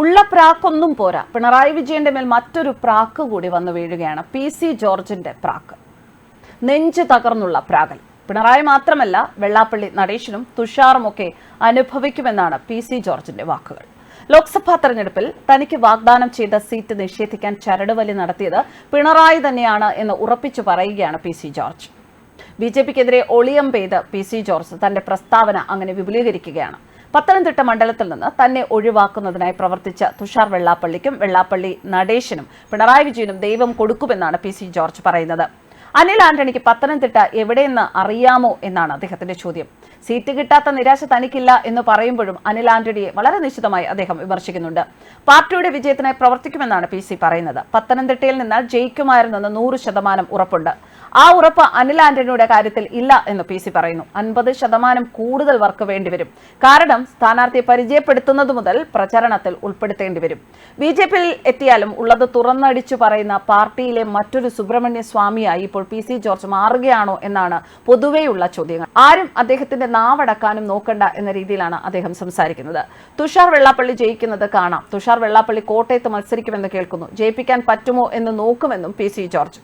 ഉള്ള പ്രാക്കൊന്നും പോരാ. പിണറായി വിജയന്റെ മേൽ മറ്റൊരു പ്രാക്ക് കൂടി വന്നു വീഴുകയാണ്. പി സി ജോർജിന്റെ പ്രാക്ക്. നെഞ്ചു തകർന്നുള്ള പ്രാകൽ. പിണറായി മാത്രമല്ല വെള്ളാപ്പള്ളി നടേശനും തുഷാറുമൊക്കെ അനുഭവിക്കുമെന്നാണ് പി സി ജോർജിന്റെ വാക്കുകൾ. ലോക്സഭാ തെരഞ്ഞെടുപ്പിൽ തനിക്ക് വാഗ്ദാനം ചെയ്ത സീറ്റ് നിഷേധിക്കാൻ ചരടുവലി നടത്തിയത് പിണറായി തന്നെയാണ് എന്ന് ഉറപ്പിച്ചു പറയുകയാണ് P C George. B J പിക്കെതിരെ ഒളിയം പെയ്ത് പി സി ജോർജ് തന്റെ പ്രസ്താവന അങ്ങനെ വിപുലീകരിക്കുകയാണ്. പത്തനംതിട്ട മണ്ഡലത്തിൽ നിന്ന് തന്നെ ഒഴിവാക്കുന്നതിനായി പ്രവർത്തിച്ച തുഷാർ വെള്ളാപ്പള്ളിക്കും വെള്ളാപ്പള്ളി നടേശനും പിണറായി വിജയനും ദൈവം കൊടുക്കുമെന്നാണ് പി സി ജോർജ് പറയുന്നത്. അനിൽ ആന്റണിക്ക് പത്തനംതിട്ട എവിടെയെന്ന് അറിയാമോ എന്നാണ് അദ്ദേഹത്തിന്റെ ചോദ്യം. സീറ്റ് കിട്ടാത്ത നിരാശ തനിക്കില്ല എന്ന് പറയുമ്പോഴും അനിൽ ആന്റണിയെ വളരെ നിശ്ചിതമായി അദ്ദേഹം വിമർശിക്കുന്നുണ്ട്. പാർട്ടിയുടെ വിജയത്തിനായി പ്രവർത്തിക്കുമെന്നാണ് പി പറയുന്നത്. പത്തനംതിട്ടയിൽ നിന്ന് ജയിക്കുമായിരുന്നെന്ന് നൂറ് ശതമാനം ഉറപ്പുണ്ട്. ആ ഉറപ്പ് അനിൽ ആന്റണിയുടെ കാര്യത്തിൽ ഇല്ല എന്ന് പി സി പറയുന്നു. അൻപത് ശതമാനം കൂടുതൽ വർക്ക് വേണ്ടിവരും കാരണം സ്ഥാനാർത്ഥിയെ പരിചയപ്പെടുത്തുന്നത് മുതൽ പ്രചരണത്തിൽ ഉൾപ്പെടുത്തേണ്ടി വരും. ബി ജെ പിയിൽ എത്തിയാലും ഉള്ളത് തുറന്നടിച്ചു പറയുന്ന പാർട്ടിയിലെ മറ്റൊരു സുബ്രഹ്മണ്യ സ്വാമിയായി ഇപ്പോൾ പി സി ജോർജ് മാറുകയാണോ എന്നാണ് പൊതുവെയുള്ള ചോദ്യങ്ങൾ. ആരും അദ്ദേഹത്തിന്റെ നാവടക്കാനും നോക്കണ്ട എന്ന രീതിയിലാണ് അദ്ദേഹം സംസാരിക്കുന്നത്. തുഷാർ വെള്ളാപ്പള്ളി ജയിക്കുന്നത് കാണാം. തുഷാർ വെള്ളാപ്പള്ളി കോട്ടയത്ത് മത്സരിക്കുമെന്ന് കേൾക്കുന്നു. ജയിപ്പിക്കാൻ പറ്റുമോ എന്ന് നോക്കുമെന്നും പി സി ജോർജ്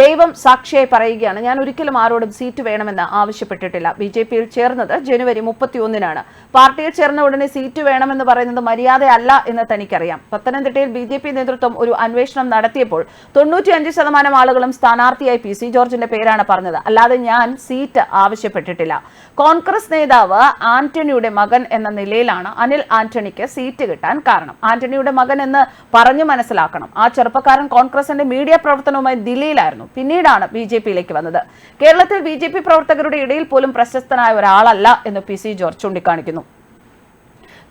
ദൈവം സാക്ഷിയായി പറയുകയാണ്. ഞാൻ ഒരിക്കലും ആരോടും സീറ്റ് വേണമെന്ന് ആവശ്യപ്പെട്ടിട്ടില്ല. ബി ജെ പിയിൽ ചേർന്നത് ജനുവരി മുപ്പത്തിയൊന്നിനാണ്. പാർട്ടിയിൽ ചേർന്ന ഉടനെ സീറ്റ് വേണമെന്ന് പറയുന്നത് മര്യാദയല്ല എന്ന് തനിക്കറിയാം. പത്തനംതിട്ടയിൽ ബി ജെ പി നേതൃത്വം ഒരു അന്വേഷണം നടത്തിയപ്പോൾ തൊണ്ണൂറ്റിയഞ്ച് ശതമാനം ആളുകളും സ്ഥാനാർത്ഥിയായി പി സി ജോർജിന്റെ പേരാണ് പറഞ്ഞത്. അല്ലാതെ ഞാൻ സീറ്റ് ആവശ്യപ്പെട്ടിട്ടില്ല. കോൺഗ്രസ് നേതാവ് ആന്റണിയുടെ മകൻ എന്ന നിലയിലാണ് അനിൽ ആന്റണിക്ക് സീറ്റ് കിട്ടാൻ കാരണം. ആന്റണിയുടെ മകൻ എന്ന് പറഞ്ഞു മനസ്സിലാക്കണം. ആ ചെറുപ്പക്കാരൻ കോൺഗ്രസിന്റെ മീഡിയ പ്രവർത്തനവുമായി ദില്ലിയിലായിരുന്നു. പിന്നീടാണ് ബി ജെ പിയിലേക്ക് വന്നത്. കേരളത്തിൽ ബി ജെ പി പ്രവർത്തകരുടെ ഇടയിൽ പോലും പ്രശസ്തനായ ഒരാളല്ല എന്ന് പി സി ജോർജ് ചൂണ്ടിക്കാണിക്കുന്നു.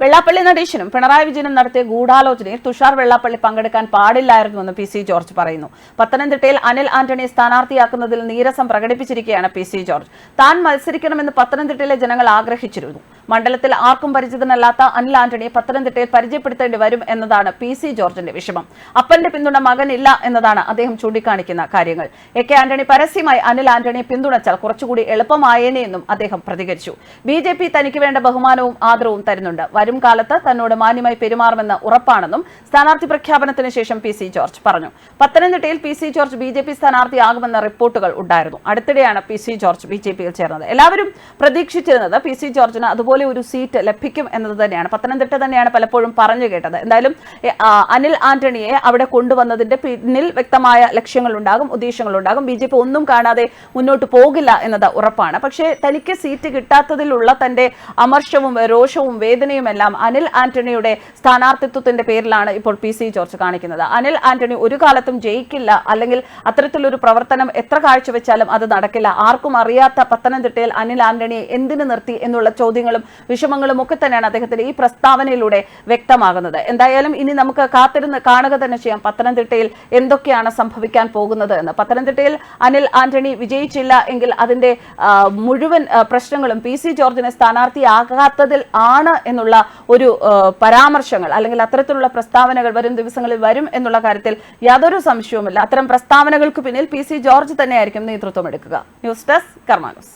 വെള്ളാപ്പള്ളി നടീശനും പിണറായി വിജയനും നടത്തിയ ഗൂഢാലോചനയിൽ തുഷാർ വെള്ളാപ്പള്ളി പങ്കെടുക്കാൻ പാടില്ലായിരുന്നുവെന്ന് പി സി ജോർജ് പറയുന്നു. പത്തനംതിട്ടയിൽ അനിൽ ആന്റണിയെ സ്ഥാനാർത്ഥിയാക്കുന്നതിൽ നീരസം പ്രകടിപ്പിച്ചിരിക്കുകയാണ് പി സി ജോർജ്. താൻ മത്സരിക്കണമെന്ന് പത്തനംതിട്ടയിലെ ജനങ്ങൾ ആഗ്രഹിച്ചിരുന്നു. മണ്ഡലത്തിൽ ആർക്കും പരിചിതനല്ലാത്ത അനിൽ ആന്റണിയെ പത്തനംതിട്ടയിൽ പരിചയപ്പെടുത്തേണ്ടി വരും എന്നതാണ് പി സി ജോർജിന്റെ വിഷമം. അപ്പന്റെ പിന്തുണ മകനില്ല എന്നതാണ് അദ്ദേഹം ചൂണ്ടിക്കാണിക്കുന്ന കാര്യങ്ങൾ. എ കെ ആന്റണി പരസ്യമായി അനിൽ ആന്റണിയെ പിന്തുണച്ചാൽ കുറച്ചുകൂടി എളുപ്പമായേനെ എന്നും അദ്ദേഹം പ്രതികരിച്ചു. ബി ജെ പി തനിക്ക് വേണ്ട ബഹുമാനവും ആദരവും തരുന്നുണ്ട്. വരും കാലത്ത് തന്നോട് മാന്യമായി പെരുമാറുമെന്ന് ഉറപ്പാണെന്നും സ്ഥാനാർത്ഥി പ്രഖ്യാപനത്തിന് ശേഷം പി സി ജോർജ് പറഞ്ഞു. പത്തനംതിട്ടയിൽ P C George B J P സ്ഥാനാർത്ഥിയാകുമെന്ന റിപ്പോർട്ടുകൾ ഉണ്ടായിരുന്നു. അടുത്തിടെയാണ് P C George B J പിയിൽ ചേർന്നത്. എല്ലാവരും പ്രതീക്ഷിച്ചിരുന്നത് പി സി ജോർജിന് അതുപോലെ ഒരു സീറ്റ് ലഭിക്കും എന്നത് തന്നെയാണ്. പത്തനംതിട്ട തന്നെയാണ് പലപ്പോഴും പറഞ്ഞു കേട്ടത്. എന്തായാലും അനിൽ ആന്റണിയെ അവിടെ കൊണ്ടുവന്നതിന്റെ പിന്നിൽ വ്യക്തമായ ലക്ഷ്യങ്ങളുണ്ടാകും ഉദ്ദേശങ്ങളുണ്ടാകും. ബി ജെ പി ഒന്നും കാണാതെ മുന്നോട്ട് പോകില്ല എന്നത് ഉറപ്പാണ്. പക്ഷേ തനിക്ക് സീറ്റ് കിട്ടാത്തതിലുള്ള തന്റെ അമർഷവും രോഷവും വേദനയും എല്ലാം അനിൽ ആന്റണിയുടെ സ്ഥാനാർത്ഥിത്വത്തിന്റെ പേരിലാണ് ഇപ്പോൾ പി സി ജോർജ് കാണിക്കുന്നത്. അനിൽ ആന്റണി ഒരു കാലത്തും ജയിക്കില്ല. അല്ലെങ്കിൽ അത്തരത്തിലൊരു പ്രവർത്തനം എത്ര കാഴ്ചവെച്ചാലും അത് നടക്കില്ല. ആർക്കും അറിയാത്ത പത്തനംതിട്ടയിൽ അനിൽ ആന്റണിയെ എന്തിനു നിർത്തി എന്നുള്ള ചോദ്യങ്ങളും വിഷമങ്ങളും ഒക്കെ തന്നെയാണ് അദ്ദേഹത്തിന്റെ ഈ പ്രസ്താവനയിലൂടെ വ്യക്തമാകുന്നത്. എന്തായാലും ഇനി നമുക്ക് കാത്തിരുന്ന് കാണുക തന്നെ ചെയ്യാം പത്തനംതിട്ടയിൽ എന്തൊക്കെയാണ് സംഭവിക്കാൻ പോകുന്നത് എന്ന്. പത്തനംതിട്ടയിൽ അനിൽ ആന്റണി വിജയിച്ചില്ല എങ്കിൽ അതിന്റെ മുഴുവൻ പ്രശ്നങ്ങളും പി സി ജോർജിനെ സ്ഥാനാർത്ഥിയാകാത്തതിൽ ആണ് എന്നുള്ള ഒരു പരാമർശങ്ങൾ അല്ലെങ്കിൽ അത്തരത്തിലുള്ള പ്രസ്താവനകൾ വരും ദിവസങ്ങളിൽ വരും എന്നുള്ള കാര്യത്തിൽ യാതൊരു സംശയവുമില്ല. അത്തരം പ്രസ്താവനകൾക്ക് പിന്നിൽ പി സി ജോർജ് തന്നെയായിരിക്കും നേതൃത്വം എടുക്കുക ന്യൂസ് ഡെസ്ക് കർമാനൂസ്.